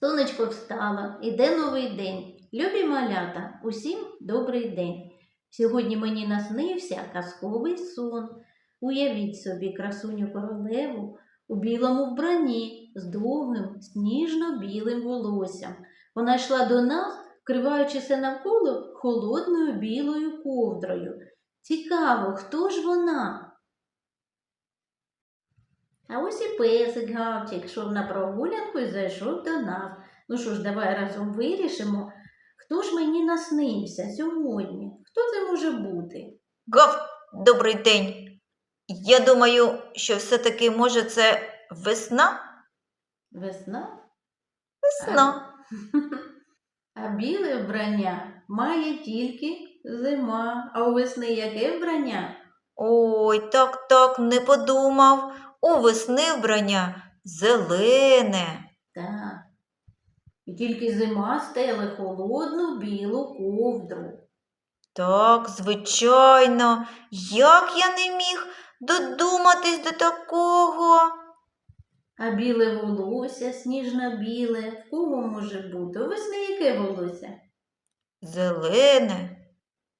Сонечко встало, іде новий день. Любі малята, усім добрий день. Сьогодні мені наснився казковий сон. Уявіть собі красуню королеву у білому вбранні з довгим сніжно-білим волоссям. Вона йшла до нас, вкриваючися навколо холодною білою ковдрою. Цікаво, хто ж вона? А ось і песик Гавчик йшов на прогулянку і зайшов до нас. Ну що ж, давай разом вирішимо, хто ж мені наснився сьогодні? Хто це може бути? Гав, добрий день. Я думаю, що все-таки може це весна? Весна? Весна. А біле вбрання має тільки зима. А у весни яке вбрання? Ой, так, так, не подумав. У весни вбрання зелене. Так. І тільки зима стеле холодну білу ковдру. Так, звичайно. Як я не міг додуматись до такого? А біле волосся, сніжно-біле, в кого може бути? У весни яке волосся? Зелене.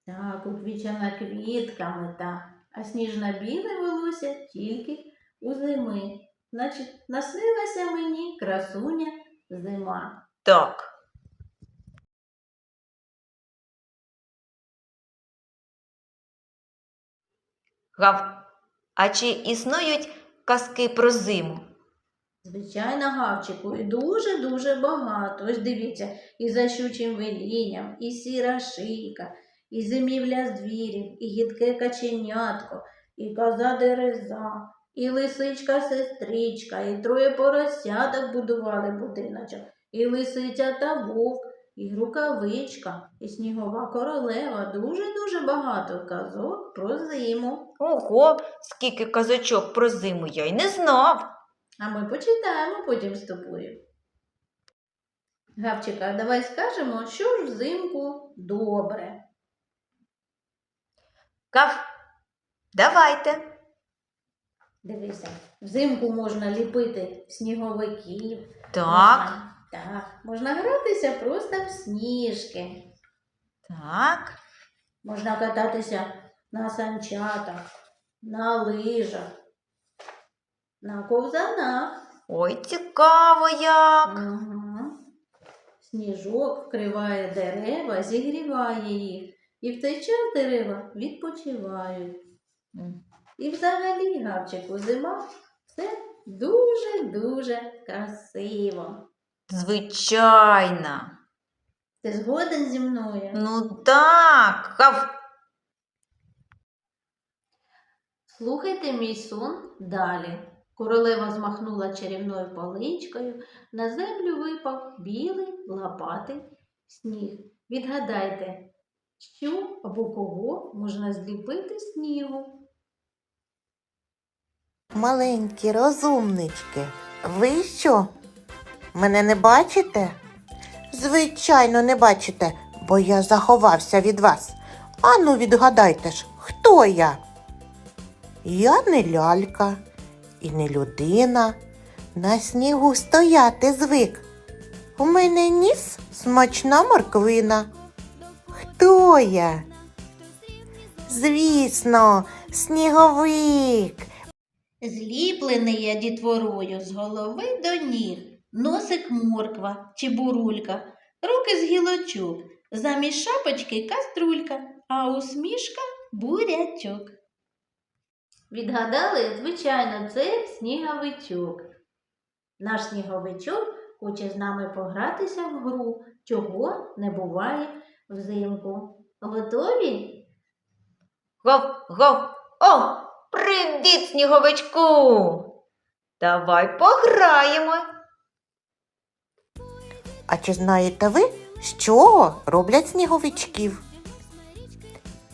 Так, уквічена квітками, так. А сніжно-біле волосся тільки у зими. Значить, наснилася мені красуня зима. Так. Гав, а чи існують казки про зиму? Звичайно, гавчику, і дуже-дуже багато. Ось дивіться, і за щучим велінням, і сіра шийка, і зимівля звірів, і гідке каченятко, і коза дереза, і лисичка сестричка, і троє поросяток будували будиночок, і лисиця та вовк, і рукавичка, і снігова королева. Дуже-дуже багато казок про зиму. Ого, скільки казочок про зиму я й не знав. А ми почитаємо потім з тобою. Гавчика, давай скажемо, що ж взимку добре. Гав, давайте. Дивися, взимку можна ліпити сніговиків. Так, Можна, так, можна гратися просто в сніжки. так. Можна кататися на санчатах, на лижах, на ковзанах. Ой, цікаво як. Ага. Сніжок вкриває дерева, зігріває їх. І в цей час дерева відпочивають. І взагалі, Гавчику, зима це дуже-дуже красиво. Звичайно. Ти згоден зі мною? Ну так. Гав. Слухайте мій сон далі. Королева змахнула чарівною паличкою, на землю випав білий лопатий сніг. Відгадайте, що або кого можна зліпити снігу? Маленькі розумнички, ви що? Мене не бачите? Звичайно, не бачите, бо я заховався від вас. Ану, відгадайте ж, хто я? Я не лялька і не людина. На снігу стояти звик. У мене ніс смачна морквина. Хто я? Звісно, сніговик. Зліплений я дітворою з голови до ніг, носик морква чи бурулька, руки з гілочок, замість шапочки каструлька, а усмішка бурячок. Відгадали, звичайно, це сніговичок. Наш сніговичок хоче з нами погратися в гру, чого не буває взимку. Готові? Гав, гав. О, привіт, сніговичку. Давай пограємо. А чи знаєте ви, з чого роблять сніговичків?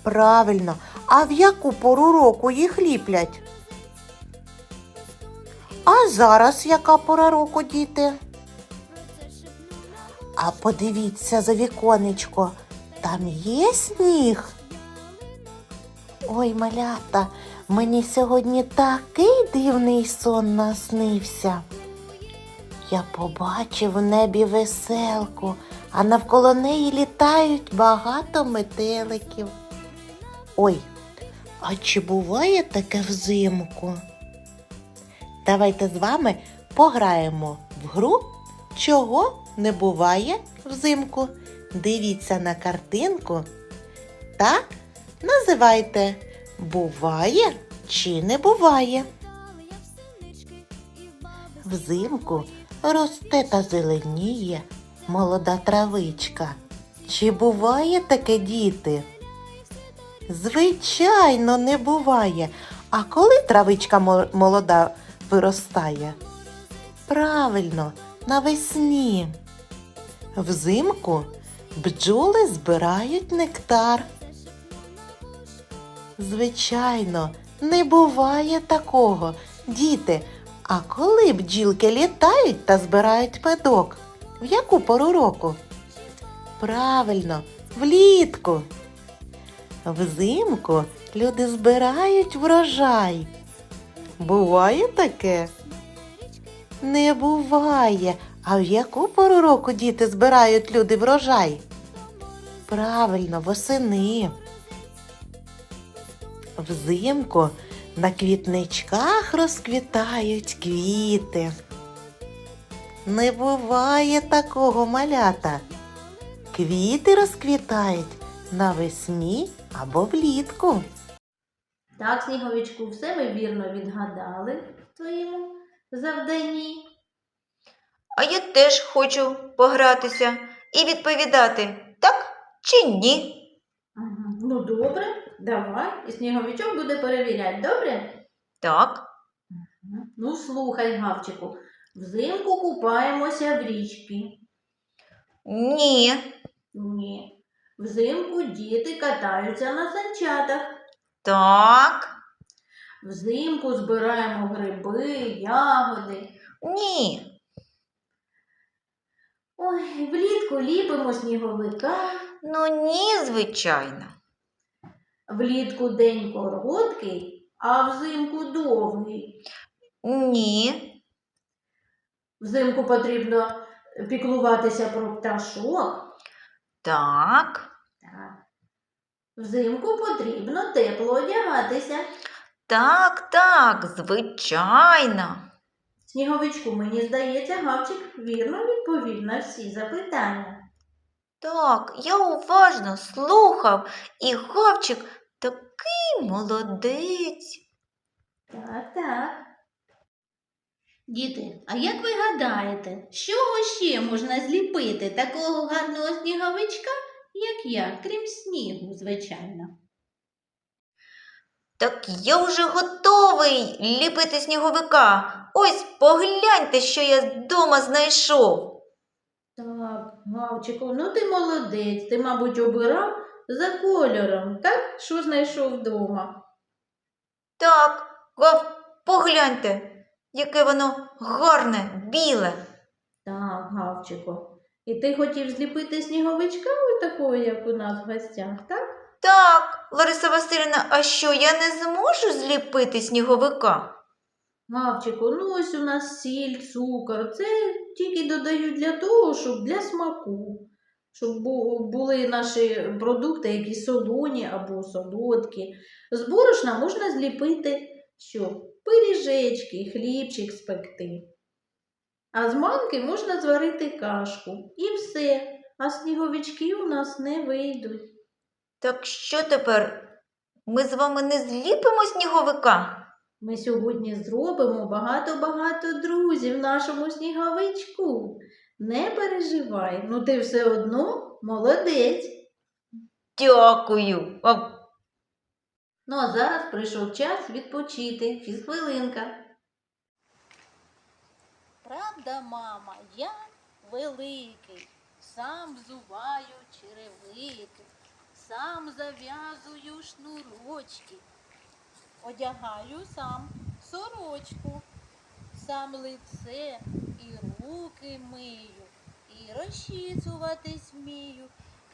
Правильно, а в яку пору року їх ліплять? А зараз яка пора року, діти? А подивіться за віконечко, там є сніг. Ой, малята, мені сьогодні такий дивний сон наснився. Я побачив в небі веселку, а навколо неї літають багато метеликів. Ой, а чи буває таке взимку? Давайте з вами пограємо в гру, чого не буває взимку. Дивіться на картинку та називайте буває чи не буває. Взимку росте та зеленіє молода травичка. Чи буває таке, діти? Звичайно, не буває. А коли травичка молода виростає? Правильно, навесні. Взимку бджоли збирають нектар. Звичайно, не буває такого. Діти, а коли бджілки літають та збирають медок? В яку пору року? Правильно, влітку. Взимку люди збирають врожай. Буває таке? Не буває. А в яку пору року діти збирають люди врожай? Правильно, восени. Взимку на квітничках розквітають квіти. Не буває такого малята. Квіти розквітають навесні або влітку. Так, сніговичку, все ми вірно відгадали в твоєму завданні. А я теж хочу погратися і відповідати так чи ні. Ну добре, давай. І сніговичок буде перевіряти, добре? Так, Ну, слухай, Гавчику, взимку купаємося в річці. ні, Ні. Взимку діти катаються на санчатах. так, Взимку збираємо гриби, ягоди. ні, Ой, влітку ліпимо сніговика. ну ні, звичайно. Влітку день короткий, а взимку довгий. Ні, Взимку потрібно піклуватися про пташок. так, Так. Взимку потрібно тепло одягатися. так, так, звичайно. Сніговичку, мені здається, Гавчик вірно відповів на всі запитання. Так, я уважно слухав, і Гавчик молодець. Так, так. Діти, а як ви гадаєте, з чого ще можна зліпити такого гарного сніговичка, як я, крім снігу, звичайно? Так я вже готовий ліпити сніговика. Ось погляньте, що я вдома знайшов. Так, Гавчику, ну ти молодець, ти, мабуть, обирав за кольором, так? Що знайшов вдома? Так, гав, погляньте, яке воно гарне, біле. Так, Гавчику. І ти хотів зліпити сніговичка такого, як у нас в гостях, так? Так, Лариса Васильівна, а що я не зможу зліпити сніговика? Гавчику, ну ось у нас сіль, цукор. Це тільки додають для того, щоб для смаку. Щоб були наші продукти, які солоні або солодкі. З борошна можна зліпити що? Пиріжечки, хлібчик спекти. А з манки можна зварити кашку. І все. А сніговички у нас не вийдуть. Так що тепер? Ми з вами не зліпимо сніговика? Ми сьогодні зробимо багато-багато друзів нашому сніговичку. Не переживай, ну ти все одно молодець. Дякую. Ну а зараз прийшов час відпочити. Фізхвилинка. Правда, мама, я великий, сам взуваю черевики, сам зав'язую шнурочки, одягаю сам сорочку, сам лице руки мию, і розчісуватись вмію,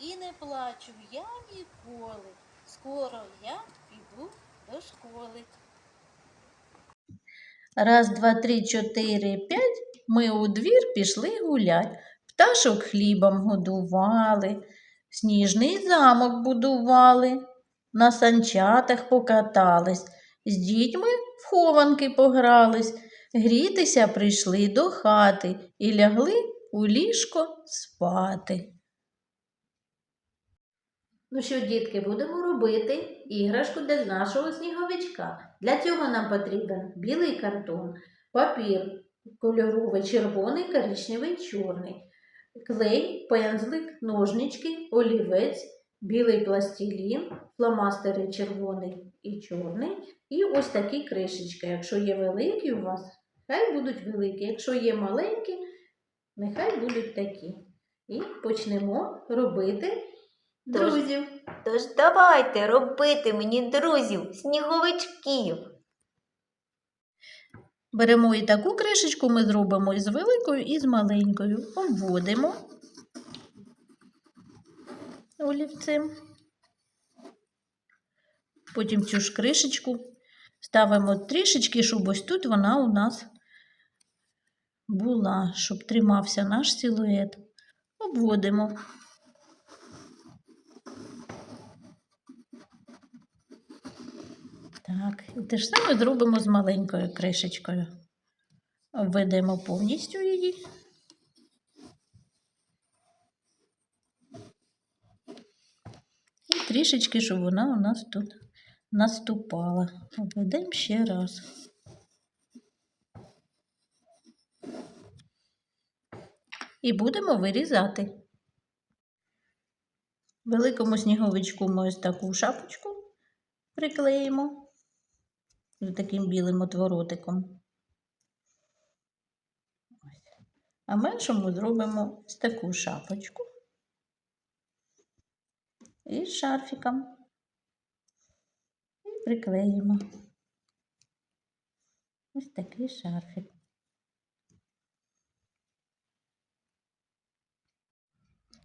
і не плачу я ніколи. Скоро я піду до школи. Раз, два, три, чотири, п'ять. Ми у двір пішли гулять. Пташок хлібом годували, сніжний замок будували, на санчатах покатались, з дітьми в хованки погрались, грітися прийшли до хати і лягли у ліжко спати. Ну що, дітки, будемо робити іграшку для нашого сніговичка. Для цього нам потрібен білий картон, папір кольоровий, червоний, коричневий, чорний, клей, пензлик, ножнички, олівець, білий пластилін, фломастери червоний і чорний. І ось такі кришечки. Якщо є великі у вас, хай будуть великі. Якщо є маленькі, нехай будуть такі. І почнемо робити Тож- друзів. Тож давайте робити мені друзів, сніговичків. Беремо і таку кришечку ми зробимо і з великою, і з маленькою. Обводимо олівцем. Потім цю ж кришечку ставимо трішечки, щоб ось тут вона у нас була, щоб тримався наш силует. Обводимо. Так, і те ж саме зробимо з маленькою кришечкою. Обведемо повністю її. І трішечки, щоб вона у нас тут наступала. Обведемо ще раз. І будемо вирізати. Великому сніговичку ми ось таку шапочку приклеїмо з таким білим отворотиком. А меншому зробимо ось таку шапочку і з шарфіком. І приклеїмо ось такий шарфік.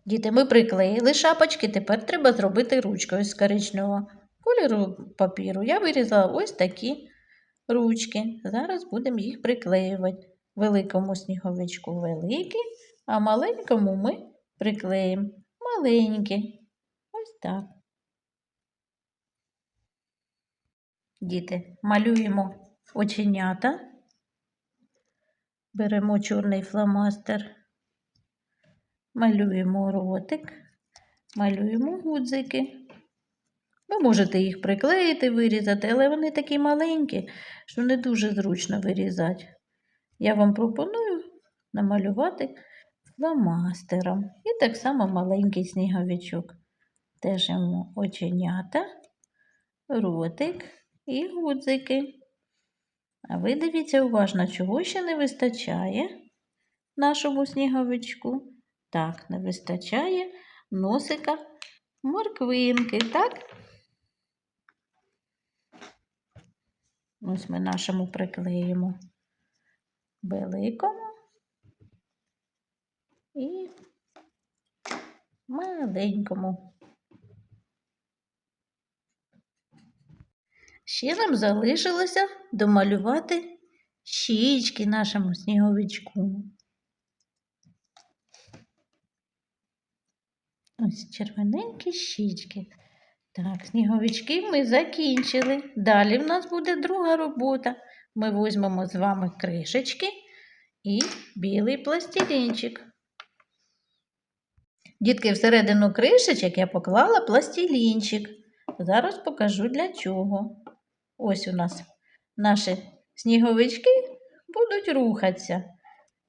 Діти, ми приклеїли шапочки, тепер треба зробити ручкою з коричневого кольору папіру. Я вирізала ось такі ручки. Зараз будемо їх приклеювати. Великому сніговичку великі, а маленькому ми приклеїмо маленькі. Ось так. Діти, малюємо оченята. Беремо чорний фломастер, малюємо ротик, малюємо гудзики. Ви можете їх приклеїти, вирізати, але вони такі маленькі, що не дуже зручно вирізати. Я вам пропоную намалювати фломастером. І так само маленький сніговичок. Теж йому оченята, ротик і гудзики. А ви дивіться уважно, чого ще не вистачає нашому сніговичку. Так, не вистачає носика морквинки, так? Ось ми нашому приклеїмо великому і маленькому. Ще нам залишилося домалювати щічки нашому сніговичку. Ось червоненькі щічки. Так, сніговички ми закінчили. Далі в нас буде друга робота. Ми візьмемо з вами кришечки і білий пластилінчик. Дітки, всередину кришечок я поклала пластилінчик. Зараз покажу для чого. Ось у нас наші сніговички будуть рухатися.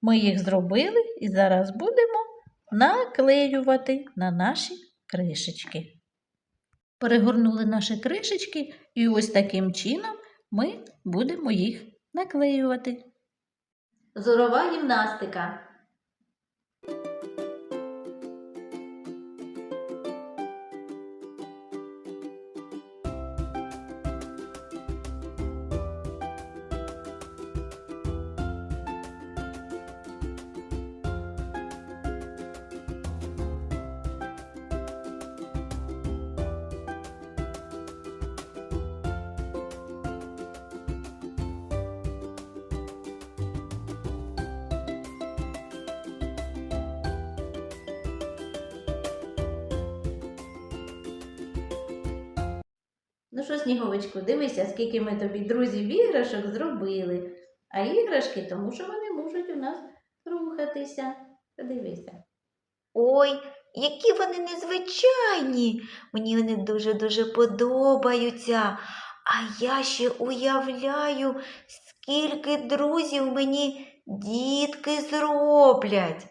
Ми їх зробили і зараз будемо наклеювати на наші кришечки. Перегорнули наші кришечки і ось таким чином ми будемо їх наклеювати. Зорова гімнастика. Ну що, сніговичку, дивися, скільки ми тобі друзів іграшок зробили. А іграшки, тому що вони можуть у нас рухатися. Подивися. Ой, які вони незвичайні. Мені вони дуже-дуже подобаються. А я ще уявляю, скільки друзів мені дітки зроблять.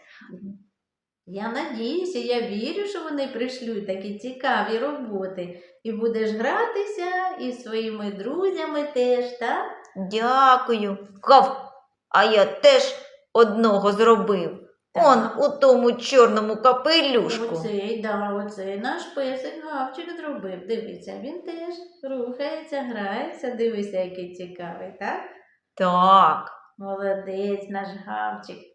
Я надіюся, я вірю, що вони пришлють такі цікаві роботи. І будеш гратися із своїми друзями теж, так? Дякую. Гав, а я теж одного зробив. Он у тому чорному капелюшку. Оцей, да, оцей наш песик гавчик зробив. Дивися, він теж рухається, грається. Дивися, який цікавий, так? Так. Молодець, наш гавчик.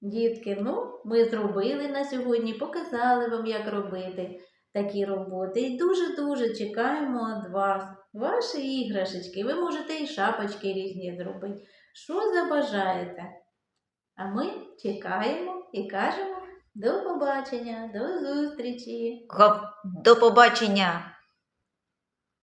Дітки, ну, ми зробили на сьогодні, показали вам, як робити такі роботи. І дуже-дуже чекаємо від вас. Ваші іграшечки. Ви можете і шапочки різні зробити. Що забажаєте? А ми чекаємо і кажемо до побачення, до зустрічі. До побачення.